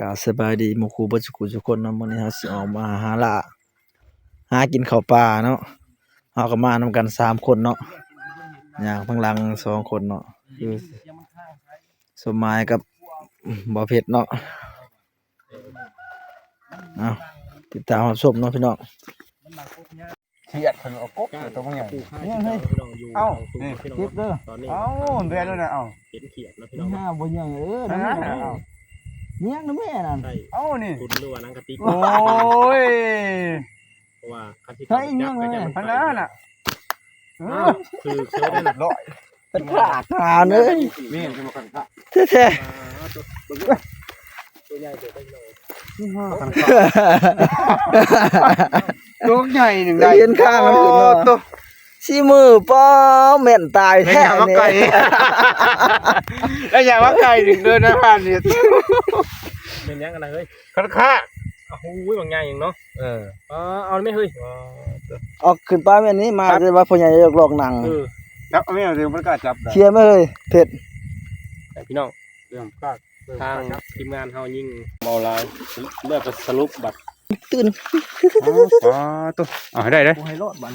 กาสบายดีหมู่ครูเบ่สุขุทุกคนเนาะมื้อนี้เฮาสิออกมาหาล่าหากินข้าวปลาเนาะเฮาก็มานำกันสามคนเนาะย่างข้างหลังสองคนเนาะคือสมหมายกับบ่เพชรเนาะเอาติดตามรับชมเนาะพี่น้องเฉียดเพิ่นเอากบตัวมันใหญ่เนี่ยเฮ้ยเอ้าเก็บเด้อตอนนี้เอ้าเดือนแล้วนะเอ้าเห็นเขียดนะพี่นี่น้องห้าบ่ยังเออนั่นั่นนน่ะน่ะ เอ้าเนี่ยนะแม่นั่นใช่เอ้านี่คุณหรือว่านังกะติกโอ้ยเพราะว่าคันที่ใช่จัยังไงก็จะมันพัไปนนั้นน่ะเออ้าอวคือเชื่อได้น่ะร้อยเป็นขาขาเอ้ยนี่จะมาขันพระแท้อ่าตัวตัวใหญ่เดี๋ยวได้เลยนี่ห้าขันพระตัวใหญ่หนึ่งๆได้เห็นข้างมันขึ้นเนาะ ตัวสิมือป้อแม่นตายแค่แท้ว่านี่ไก่แล้วอย่าว่าไก่หนึ่งเดือนนะพันเนี่ยเป็นยังกันนะเฮ้ยขันข้าอ้าวหูยบางอย่างอย่างเนาะเอออ๋อเอาไม่เฮ้ยออกขึ้นป้าแม่นนี้มาจะว่าพ่อใหญ่ยกลอกหนังเออจับไม่เอาเดี๋ยวมันกล้าจับได้เคลียร์ไหม่เลยเผ็ดแต่พี่น้องเรื่องกล้าทางทีมงานเฮายิ่งเมาลายเลือกสรุปบัตรตื่นอ๋อตัวเอาให้ได้เลยกูให้รอดบั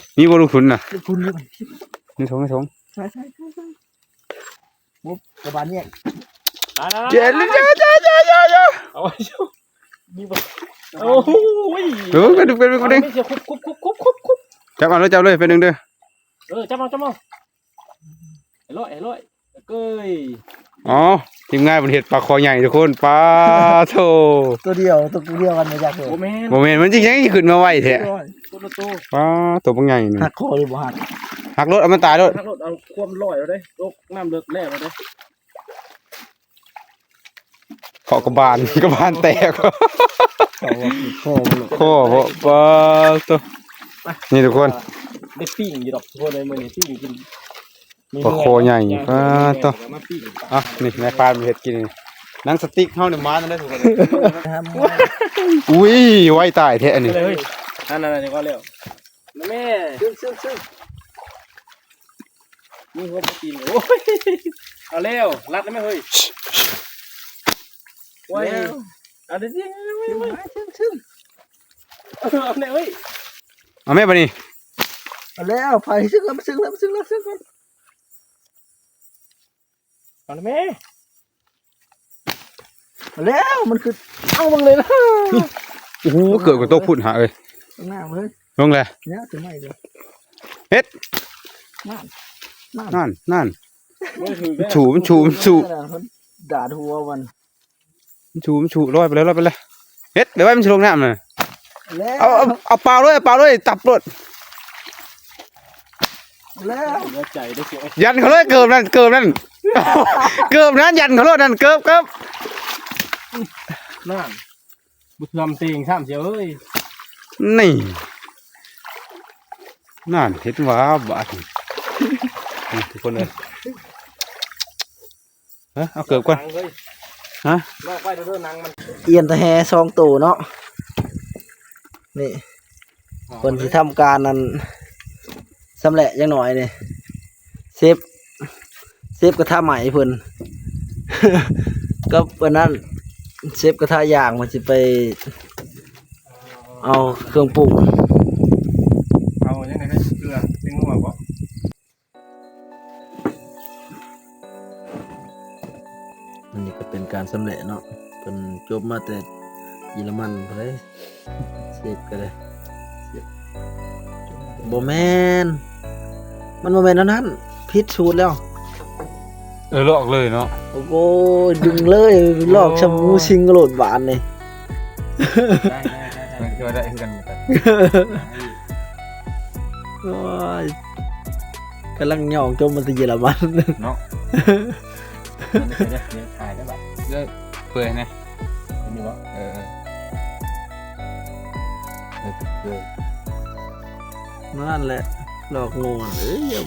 นนี่บ่ลงทุนน่ะลูกคุณนี่บันนี่ทงนี่ทงใช่ใช่ใช่ใช่บุ๊บกระบาลเนี่ยเจ๋งเลยจ้าจ้าจ้าจ้าจ้าเอาไว้ชูมีบัตรโอ้โหยเออกันดูกันดูกันดูไม่เสียคุบคุบคุบคุบคุบคุบจับเอาเลยจับเลยเป็นหนึ่งเด้อเออจับมาจับมาไอ้ร้อยไอ้ร้อยเก้ย อ๋อทีมงานบนเห็ดปลาคอใหญ่ทุกคนปลาโถตัวเดียวตัวกูเดียวกันมาจากเหรโอ้อแม่นโมเมนต์มันจริงยังขึ้นมาไหวแท้ตัวละโตปลาตัวปังใหญ่นี่หักคอหรือบ่หักหักรถเอามันตายรถถ้ารถเอาความลอยแล้วได้ตกน้ำเลิกแน่แล้วได้เกาะกระบาลกระบาลแตกเขาว่าคอมันโคบ่ปลาตัวนี่ทุกคนได้ปิ้งอยู่ดอกทุกคนเลยมื้อนี้ปิ้งกิน ปลาคอใหญ่ปลาตัวมาปิ้งอะนี่แม่ปลามีเห็ดกินนี่หนังสติ๊กเฮาเนี่ยมานั่นได้อทุกคนอุ้ยไว้ตายแท้อันไปนี้เลยเฮ้ยนั่นนั่นนี่ก็แล้วนะแม่ซึ่งซึ่งซึ่งนี่หัวปลาตีนโอ้ยเอาแล้วรัดได้ไหมเฮ้ยโอ้ยเอาดิสิซึ่งซึ่งเอาเนี่ยเฮ้ยเอาแม่ปะนี่เอาแล้วไปซึ่งแล้วซึ่งแล้วซึ่งแล้วซึ่งแล้ว เอาเลยแม่เอาแล้วมันคือเอาบังเลยนะโอ้โหเกิดกับโต๊ะพุ่นหาเอ้ยข้างหน้าเลยลงเลยเนี่ยถึงไม่เลยเฮ็ดนั่นนั่นนั่นนั่นไม่ถือมันฉูมันฉูมันฉูด่าทัวมันมันฉูมันฉูลอยไปเลยลอยไปเลยเฮ็ดเดี๋ยวไว้มันฉลงน้ำเลยแล้วเอาเอาเอาเปล่าเลยเอาเปล่าเลยตับรถ แล้วหัวใจได้เสียยันเขาเลยเกิบนั่นเกิบนั่นเกิบนั่นยันเขาเลยนั่นเกิบเกิบนั่นบุทำเตียงข้ามเสียเอ้ยนี่นั่นเห็ดว่าบาดนี่ทุกคนเลยเอ้ยเอาเกิบก่อนเฮ้ยฮะลอกไปเด้อๆหนังมันเอียนตะแฮซองตูเนาะนี่คนที่ทำการนั้น สำเร็จยังหน่อยนี่เซฟเซฟกระทะใหม่เพิ่นก็วันนั้นเซฟกระทะย่างมันจะไป เอาเครื่องปรุงเอายังไงให้เกลือเป็นงัวบ่อันนี้ก็เป็นการสำเร็จเนาะเป็นจบมาแต่เยอรมันไปเลยเซฟก็เลยโบแมน มันโบแมนเท่านั้นพิษสูตรแล้ว เออลอกเลยเนาะ โอ้โหดึงเลยลอกชะมูชิงกระโดดหวานเลยได้ได้ได้ก็ได้กันโอ้ยกำลังหย่องจมมันที่เยอรมันเนาะได้เดี๋ยวถ่ายได้แบบเปื่อยนะนี่วะเออเออเออนั่นแหละ หลอกงวนเอ้ยยม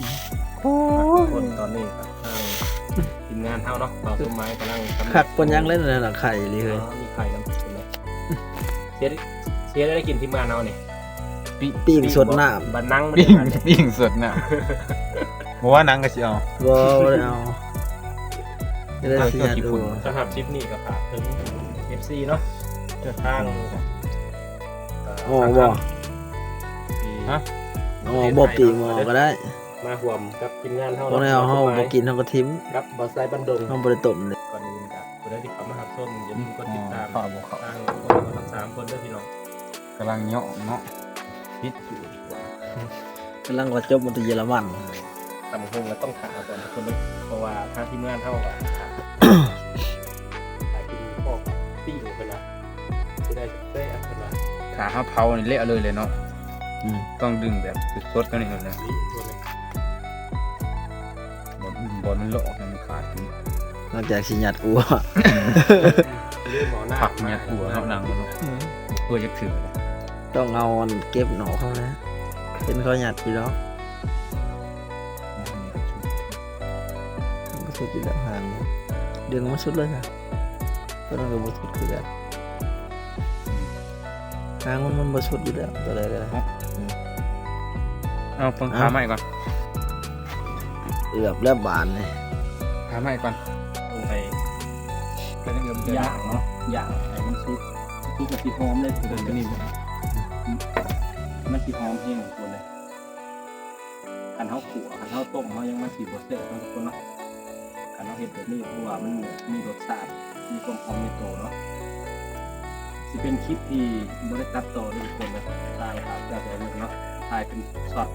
คนตอนนี้ครับทางทีมงานเฮาเนาะเราต้นไม้กำลังกำลังคักปนยังเล่นอะไรหนังไข่เลยเฮ้ยอ๋อมีไข่น้ำเป็นไหมเสียได้เสียได้กินทีมงานเอาเนี่ยปิ้งสดน้บันนังมันปิ้งได้ปิ้งสดน่ะบอกว่านังก็สิเอาำบ่ได้เอาจะได้เอาเสีเจ้ายขี้ดูฝุ่นสำหรับคลิปนี้ก็ฝากถึง FC เนาะเดินทางหมอบ่ฮะ หมอบ่ปีหมอก็ได้มาห่วมกับทีมงานเฮาเพราะแนวเฮาบ่กินเฮาก็ทิ้มครับบอสไซบันดงเฮาบ่ได้ต้มเลยก่อนอื่นกับคนได้ที่เขามาหับส้มอย่าลืมกดติดตามข้าวบ่เข้าทางคนทั้งสามคนด้วยพี่น้องกำลังเหยาะเนาะพิษอยู่กำลังว่าจบมาที่เยอรมันตำคงแล้วต้องถามก่อนทุกคนเลยเพราะว่าทางทีมงานเท่ากับขายกินพวกปิ้งเป็นละที่ได้เซ่เป็นละขาห้าเผานี่เละเลยเลยเนาะ อืมต้องดึงแบบสดๆกันนี่เลยนะนี่ตัวนึงบอลบอลมันโลกมันขาดทิ้งนอกจากสิหยัดอัวเรื่องหมอหน้าผักเนี่ยหัวเขาหนังมันเนาะเพื่อจะถือเลยต้องเอาอันเก็บหนอเขานะ เป็นเขาหยัดพี่ดอกบ่สุดอยู่แล้วห่างเดือนมันสุดเลยค่ะตัวนั้นก็บ่สุดคือกันห่างมันมันบ่สุดอยู่แล้วตัวใดก็ได้ เอาฟังขาใหม่ก่อนเอือบแล้วบานเลยขาใหม่ก่อนลงไปเป็นเงินย่างเนาะย่างไอ้มันซุปซุปกับสีหอมเลยตัวนี้มันสีหอมเองตัวเลยคันเท้าขั่วคันเท้าต้มเขายังมาสีบดเสร็จทุกคนเนาะคันเท้าเห็ดแบบนี้เพราะว่ามันมีรสชาติมีความหอมในตัวเนาะสิเป็นคลิปที่บริตัดต่อด้วยทุกคนนะตายครับจากแต่หนึ่งเนาะ ถ่ายเป็นช็อต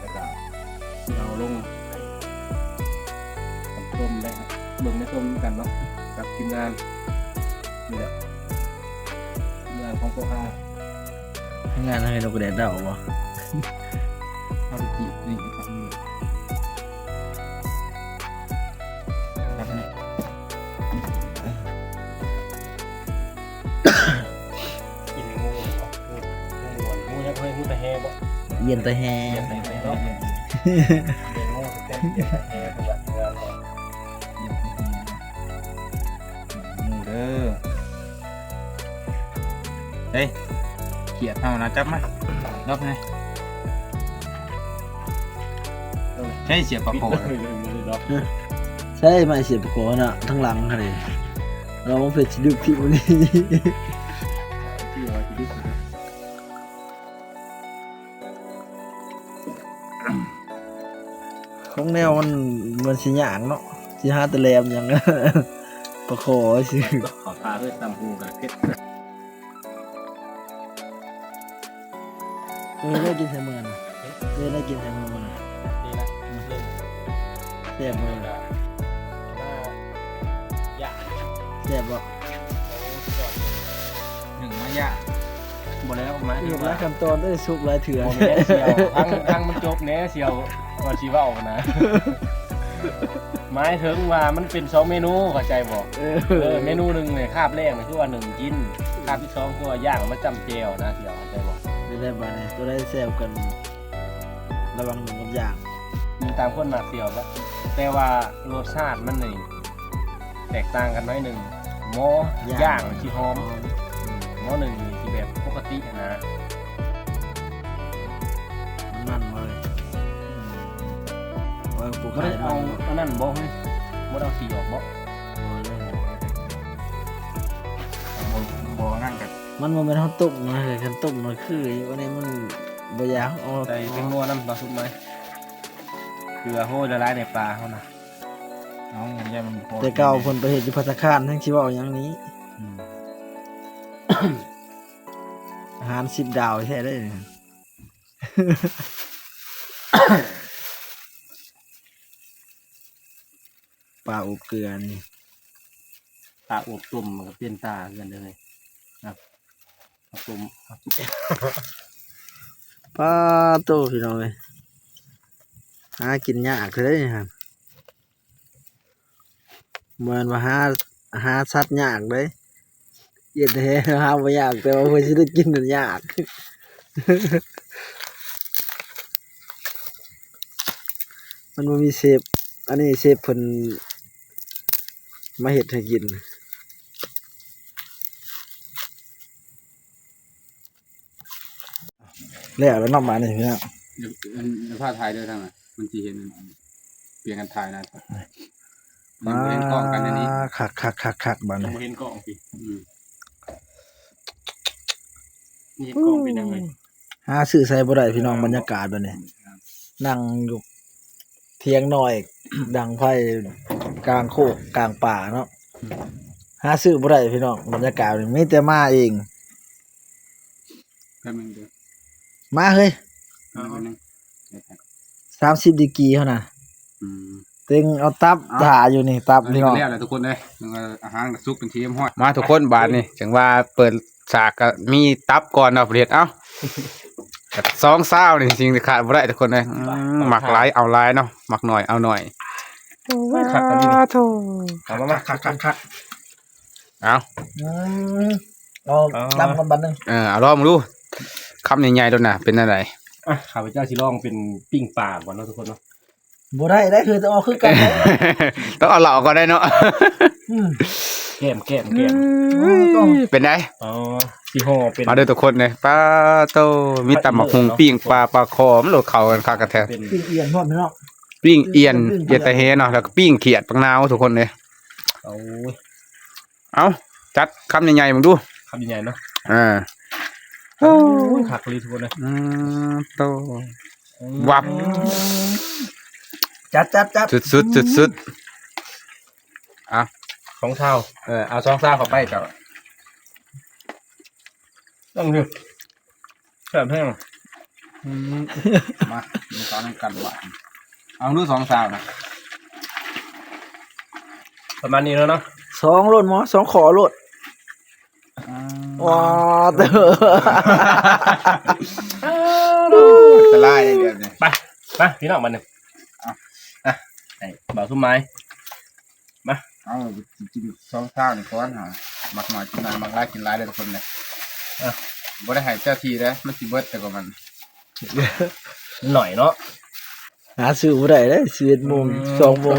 แล้วก็ที่เอาลงให้กับชมได้ครับเบิ่งได้ชมกันเนาะกับทีมงานนี่แหละทีมงานของโปรฮางานให้นกกระเด็ดเดาบ่เอาไปจีบนี่ครับนี่ครับ ย็นแต่แฮเย็นแฮเนาะเย็นงูเต็มเย็นแต่แฮเป็นแบบงานเนาะหมูเด้อเฮ้ยเขียดเอานะจับมารอบไงใช่เสียบปลาปิดโขเลยเลยเลยเนใช่ไม่เสียบโกน่ะทั้งหลังค่ะเลยเราบ่เผ็ดสิดึกที่วันนี้ แนวมันมันสิหยางเนาะสิหาแตะแลมหยังประคอสิขอพาด้วยตำหูกับเพชรเออได้กินแซลมอนน่ะเออได้กินแซลมอนน่ะนี่นะเล่นแซ่บมือว่าอยากแซ่บบ่หนึ่งมายะหมดแล้วมาเออีอกหแล้ลายวขั้นตอนได้สุกหลายเถื่อผมแน่เชียวทั้งทั้งมันจบแน่เชียว ก่อนชีว่าออกนะ หมายถึงว่ามันเป็นสองเมนูเข้าใจบอกเออเออเมนูหนึ่งเนี่ยคาบแรกเนี่ยคือว่าหนึ่งกินคาบที่สองคือว่าย่างมาจำเจวนะเชียวเข้าใจบอกได้ได้บ่เนี่ยตัวได้แซ่บกัน ระวังหนึ่งกับอย่างมีตามคนมาเชียวปะแต่ว่ารสชาติมันนี่แตกต่างกันน้อยหนึ่งหม้อย่างชีหอมอืมหม้อหนึ่งนี่ที่แบบปกตินะ ว่าปลูกไม่ได้เอาอันนั้นบ่เฮ้บ่ได้เอาสีออกบ่บ่นั่งกันมันมันเป็นข้าวต้มนะเลยข้าวต้มมันคือวันนี้มันบอยากเอาใส่เป็นนัวน้ำปลาซุปไหมเกลือโห้ละลายในปลาเขานะน้องมันแย่มันพอแต่เก่าเพิ่นไปเฮ็ดอยู่พัตคารทั้งชีว่าอย่างนี้อืมอาหารสิบดาวแท้ได้เนี่ย ป ลาอบเกลือนี่ตาอวบตุ่มมันก็เปลี่ยนตากันเลยครับเอาตุ่มเอาตุ่มปลาโตพี่น้องเลยหากินยากเลยนี่ครับเหมือนว่าหาหาสัตว์ยากเลยเย็นแท้หาบ่ยากแต่ว่าเพิ่นสิได้กินมันยาก มันบ่มีเซฟอันนี้เซฟเพิ่น มาเฮ็ดให้กินแล้วแล้วนอกมานี่พี่น้องเดี๋ยวมันเดี๋ยวผ้าถ่ายด้วยทางไหนมันจะเห็นเปลี่ยนกันถ่ายนะมันเห็นกล้องกันอันนี้คักคักคักคักบ้านยันี้งบ่เห็นกล่องสิอืมนี่กล้องเป็นยังไงหาซื้อใส่บ่ได้พี่น้องบรรยากาศแบบนี้นั่งอยู่เทียงหน่อย ดังไฟ กลางโคกกลางป่าเนาะหาซื้อบ่ได้พี่น้องบรรยากาศแบบนี้มีแต่มาเองแป๊บนึงเดี๋ยวมาเฮ้ยแป๊บนึง30ดีกรีเท่านั้นอืม เต็งเอาตับถ่าอยู่นี่ตับอันพี่นี้น้องก็แล้วแหละทุกคนเลยแล้วก็อาหารกับซุปเป็นทีมห้อยมาทุกคนบาทนี่จังว่าเปิดฉากก็มีตับก่อนเนาะเรียนเอ้ากับสองเศร้านี่จริงๆขาดบ่ได้ทุกคนเลยอืมหมักหลายเอาหลายเนาะหมักหน่อยเอาหน่อย ขัดกันนี่เอามามาขัดขัดขัดเอาอืมเอาอ๋อตับมันบันหนึงเออเอาลองดูคำใหญ่ๆด้วยนะเป็นอะไรอะข้าพเจ้าสิลองเป็นปิ้งปลาก่อนเนาะทุกคนเนาะบ่ได้ได้คือต้องเอาคือกันเลยต้องเอาเหล่าก็ได้เนาะอืม แก้มแก้มแก้มต้องเป็นไงอ๋อสิห่อเป็น มาเด้อทุกคนเลยปลาโตมีตำบักหุงปิ้งปลาปลาคอมนโหลดเข่ากันคากระแทกเป็น ปีเอียนพร้อมพี่น้อง ปิ้งเอียนเอียนตะเฮเนาะแล้วก็ปิ้งเขียดปังนาวทุกคนเลยเอาเอาจัดคำใหญ่ๆมึงดูคำใหญ่ๆเนาะอ่าโอ้ยขัดเลยทุกคนเลยอืมโตวับจัดจัดจัดสุดสุดสุดสุดๆอะสองเท้าเออเอาซองซ่าเข้าไปจ้ะต้องดิแซ่บแห้งอืมมามาตอนนั้นกันหวาน เอาดูสองสาวนะประมาณนี้แล้วเนาะสองโลดหมอสองขอโลดว้าเด้อจะไล่ได้เดือนเนี่ยไปไปพี่น้องมันหนึ่งอะอะไอ้บ่าวทุ่มไม้เอาจริงๆสองสาวนี่ก้อนหามักหน่อยกินนานมักไล่กินไล่เลยทุกคนเลยอะบ่ได้ใหายเจ้าทีนะมันสิเบิดแต่ก็มันหน่อยเนาะ หาซื้อบ่ได้เด้11โมงอืม2โมง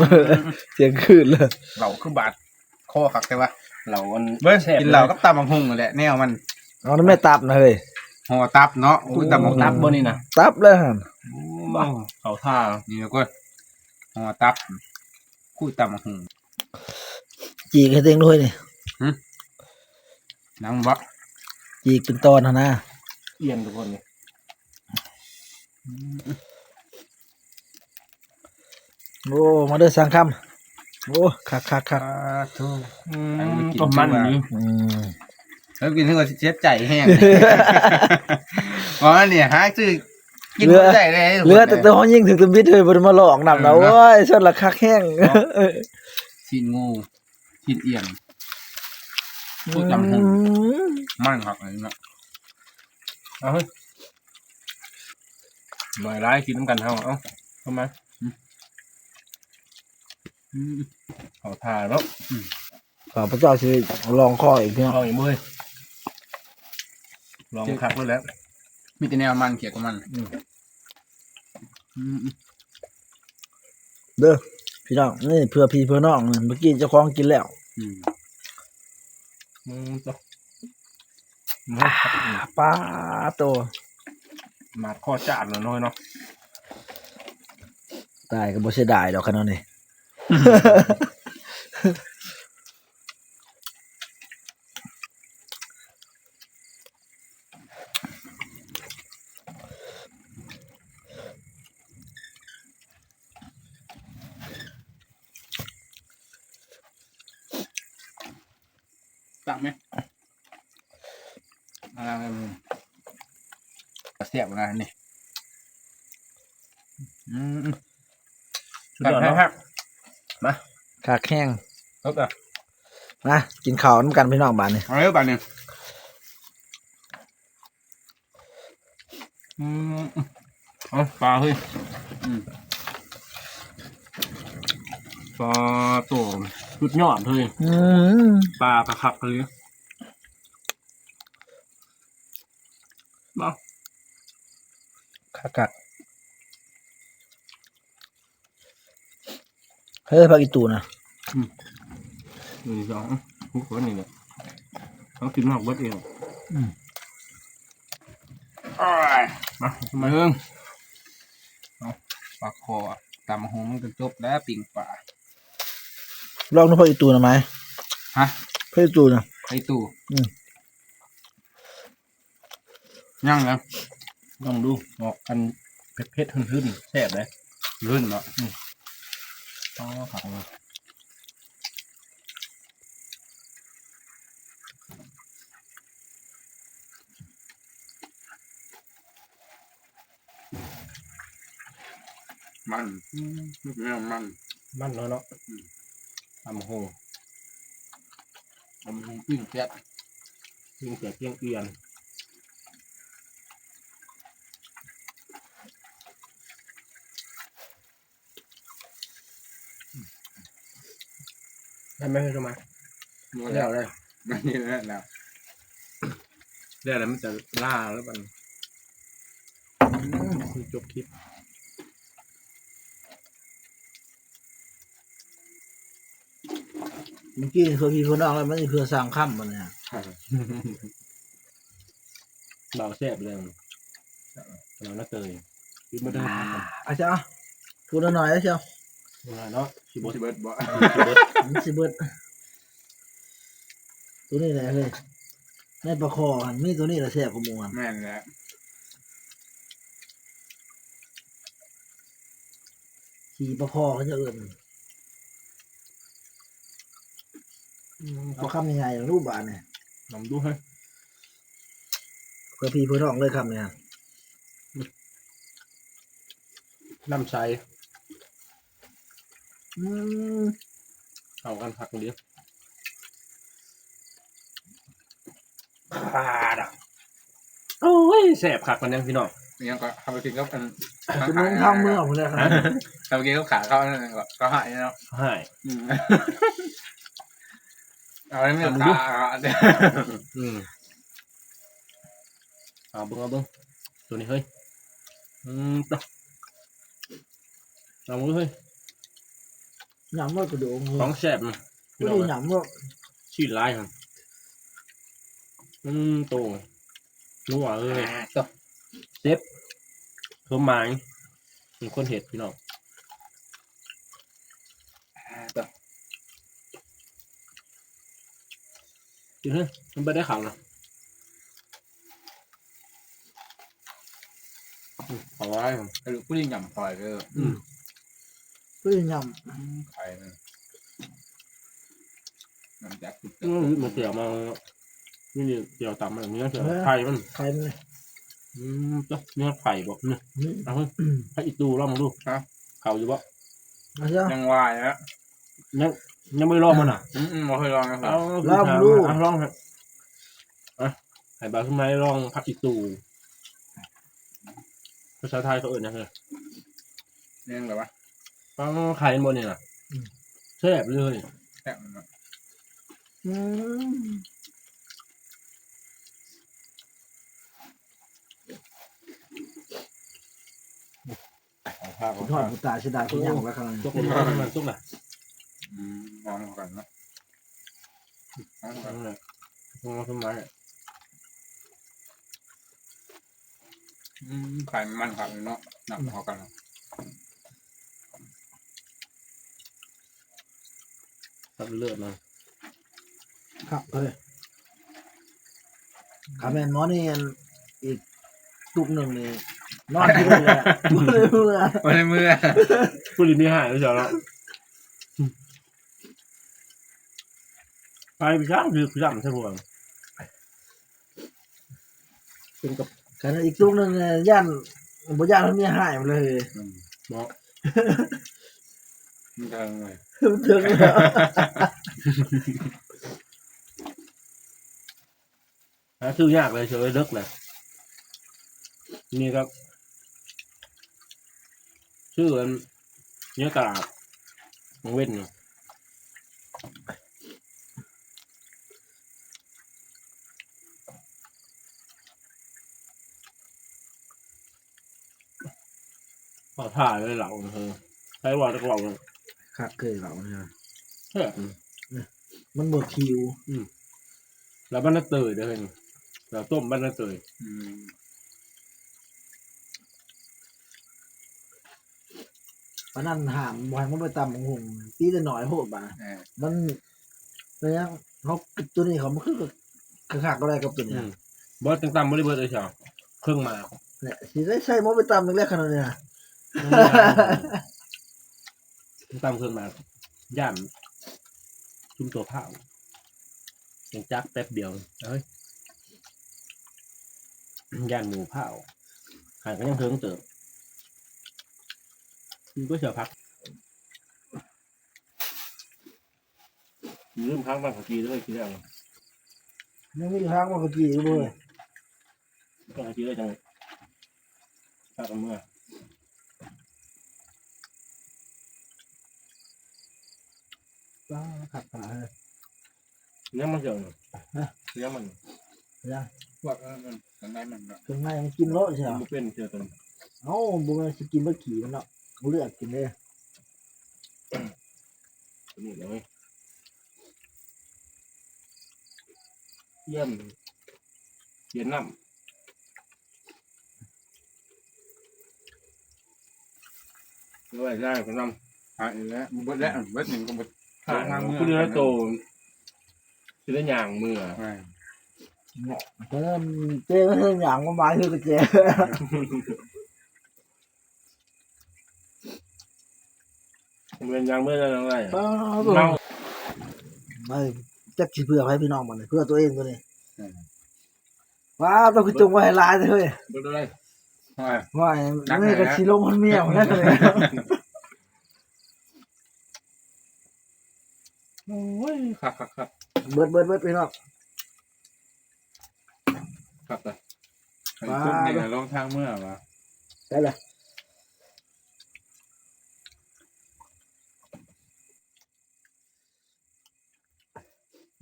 เที่ยงคืนเลยเหล่าคือบาดคอคักแต่ว่าเรามันเบิ้แซ่บกินเหล่ากับตำบักหุ่งนั่นแหละแนวมันเอาน้ำแม่ตับนะเฮ้ยห่อตับเนาะคุยตำบักหุ่งตับบ่นี่นะตับเลยหั่นบ่เขาท่านี่แล้วก็ห่อตับคุยตำบักหุ่ง จีกให้เต็งด้วยนี่นังบ่จีกเป็นตอนหั่นนะเอียนทุกคนนี่ โอ้มาเด้อสังคำโอ้คักคักคักทุอืมก็มันนี่อืมแล้วกินถึงกับเจ็บใจแห้งอ๋อเนี่ยหาซื้อกินบ่ได้เลยเหลือแต่ตัวยิงถึงตะบิดเฮ้ยบ่ได้มาหลอกนำนะโอ้ยชนละคักแห้งชิ้นงูชิ้นเอียนพูดจำหูมันครับอันนี้เนาะเอาเฮ้ยหน่อยร้ายกินน้ำกันเฮาเอาเข้ามา เขาท่าเนาะข้าพเจ้าสิลองข้ออีกพี่น้องลองอีกมือลองคักไว้แล้วมีแต่แนวมันเกี่ยวกับมันอืมอืมเด้อพี่น้องนี่เพื่อพี่เพื่อน้องนี่เมื่อกี้เจ้าของกินแล้วอืมมึงจะป้าโตมาข้อจานแล้วน้อยเนาะตายก็บ่เสียดายดอกคันนั้นนี่ ตั้งไหมอะไรมึงเสียบนะนี่อืมสุดยอดเนาะคั กแห้งครับอะนะกินข้าวน้ำกันพี่น้องบ้านนี่เอาเร็วป่ะเนี่ยอืมเอาปลาเฮ้ยอืมปลาตัวสุดยอดเลยอืมปลาประคับเลยมาคักคักเฮ้ยพักอีตูนะ หนึ่งสองหุกคนนี่เนี่ยต้องกินหอกเบิดเองอ้ายมาทำไมมึงเอาปลาคอตำหงมันก็จบแล้วปิ่งปลาลองดูพักอีตูนะไหมฮะพักอีตูนะไอตู่อืมยังนะลองดูออกกันเผ็ดเผ็ดๆขึ้นๆแซ่บเลยรุ่นเนาะอ๋อผักเลย มันไม่เอามันมันแล้วเนาะทำโหทำปิ้งแซ่บยิงเสียเกียงเอียนได้ไหมพี่สมัยหมดแล้แล้ววเลยไม่นี่แล้วแล้วเรื่องอะไรมันจะล่าแล้วมันคือจบคลิป มื่อกี้เพื่อพี่เพื่อนน้องแล้วมันนี่เพื่อสร้างค่ำมันเนี่ยเบาแซ่บเลยเราน่าเตยคิดไม่ได้อาจารย์พูดหน่อยแล้วเชียวเนาะชิบสิเบิดบ่มันสิเบิดตัวนี้แหละเลยในปลาคอหันมีตัวนี้แหละแซ่บกว่าหมูหันแม่นแหละขี่ปลาคอเขาจะเอิ่น เอาคำใหญ่ๆรูปบานเนี่ยลองดูให้เพื่อพี่เพื่อนน้องเลยคำเนี่ยน้ำใสอืมเอากันพักเดียวโอ้ยแซ่บคักมันยังพี่น้องยังก็ทำไปกินก็เป็นคุณมึงข้างเมืองผมเลยครับทำไปกินก็ขาเข้านั่นก็ก็หายเนาะใช่อืม เอาไม่มีขาเนี่ยอืมเอาเบิ้งเอาเบิ้งตัวนี้เฮ้ยอืมต่อลองดูเฮ้ยหยำว่ากระดูกของแซ่บนะพี่ไม่น้องได้หยำว่าชื่อลายครับอืมโตนัวเอ้ย ต่อเซฟเพิ่มไม้เป็นคนเห็ดพี่น้อง ต่อ จริงเหรอมันไม่ได้ข่าวนะอืมเอาไว้ครับกระดูกผู้ยิ่งหย่ำคอยก็อืมไม่ได้หยไข่มันน้ำแจ็คอืมมันเสียวมานี่นี่เสียวต่ำแบบนี้เสียวไข่มันำใครมันเลยอืมจ้ะเนื้อไข่บอกเนี่ยนี่เอาเฮ้ยให้อีตูลองมาดูเข่าอยู่บ่มาเชียวยังวายแล้วยัง ยังไม่ลองมันอะอืมอืมมาเคยลองนะครัเอาบลองดู อะลองเถอะอะให้บาสมัยลองพักอีตูภาษาไทยเขาเอ่ยนะเฮ้ยเรื่องแบบว่าฟังไข่บนเนี่ยนะแซ่บเลยแซ่บมันเนาะอืมของภาคของทอดภาคกูตาเสียดายคุณยังแล้วครับจุกมันมันจุกนะ อืมลองก่อนเนาะลองก่อนนั่นแหละลองสมัยอืมไข่มันครับเนาะหนักพอกันเนาะตัดเลือดมันครับเฮ้ยขาแมนหมอนี่อันอีกตุกหนึ่งนี่นอนที่นั่นเลยอะบ่ได้เมื่อวันในมือผู้ริมีหายแล้วเจ้าแล้ว ไปพี่ช่างคือพี่ช่างใช่พวงเป็นกับขณะอีกตุกหนึ่งเนี่ยย่านบ่ย่านมันมีหายมาเลยอืมหมอมันจะไงมันถึงแล้วหาซื้อยากเลยเฉยเลิก เลยนี่ครับชื่ออันเนื้อตลาดมังเว้นเนาะขอถ่ายเลยเหล่าเธอใช้ว่าจะเหล่าเลยคักเคยเราเนี่ยแซ่บมันบ่คิวแล้วบ้านน่าเตยเด้อเฮ้ยเราต้มบ้านน่าเตยปนนั้นหามบ่ให้มันไปตำของหงตีแต่หน้อยโหดบ่ามันเป็นยังเขาตัวนี้เขามันคือกับคักๆก็ได้กับตัวนี้บอสต่างๆบริเวณเลยเชียวเครื่องมาเนี่ยสิได้ใช้หมอไปตำอีกแล้วขนาดนี้นะ ตามเครื่องหมากย่านชุมตัวผ้ายังจักแป๊บเดียวเฮ้ยย่านหมูเผาหายก็ยังเทิงเติบมันก็เสียพักลืมพักบางทีด้วยทีเดียวยังมีทางมาเมื่อกี้อยู่เลยบางทีด้วยจังพักกันเมื่อ ป้าขับขาเลยเนี่ยมันเจ๋งฮะเนี่ยมันยังว่าเออมันมันได้มันก็เครื่องในมันกินโลใช่ไหมมันเป็นเจอกันเอ้าบุ้งสิกินเมื่อกี้มันเนาะบ่เลือกกินเลยนี่เลยเยี่ยมเย็นน้ำด้วยได้คนน้ำหายแล้วเบิดแล้วเบิดหนึ่งก็เบิด หาผู้เรือโตคือได้ย่างมือใช่เพราะฉะนั้นเจ๊ก็เรื่องอย่างมาหมายคือกระเจ๊เงินย่างมือได้ยังไงป้าเมาไม่จักสิเพื่อให้พี่น้องมันเพื่อตัวเองตัวนี้ว้าต้องคือจงไว้ให้หลายเลยเฮ้ยเบิดเลยใช่ว่าไม่ก็สิลงคนเมียมันแล้วเลย โอ้ยขับขับขับเบิดเบิดเบิดพี่น้องขับไปชุดนี่ลงทางเมื่อวะได้เลย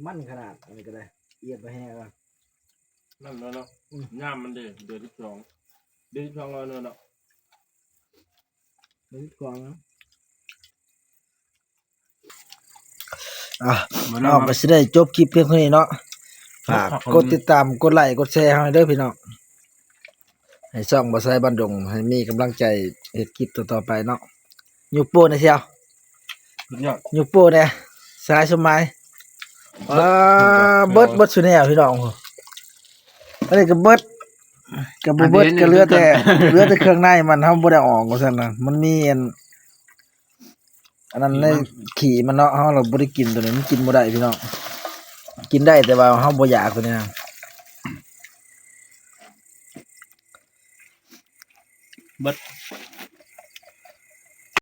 มันขนาดอันนี้ก็ได้เอียดไปแห้งก่อนนั่นแล้วเนาะย่ามมันเดือดเดือดที่สองเดือดที่สองแล้วเนาะนี่กองนะ อะน้องก็สิได้จบคลิปเพียงเท่านี้เนาะฝากกดติดตามกดไลค์กดแชร์ให้เด้อพี่น้องให้ช่องบ่ใส่บันดงให้มีกำลังใจเฮ็ดคลิปต่อๆไปเนาะยุกโป้นะเชียวสุดยอดยุกโป้เนี่ยสายสมัยอ่าเบิดเบิดสุดแนวพี่น้องอันนี้ก็เบิดก็บ่เบิดก็เหลือแต่เหลือแต่เครื่องในมันเฮาบ่ได้ออกว่าซั่นน่ะมันมีอัน อันนั้นในขี่มันเนาะเฮาเราบ่ได้กินตัวนี้มันกินบ่ได้พี่น้องกินได้แต่ว่าเฮาบ่อยากตัวนี้นะเบิด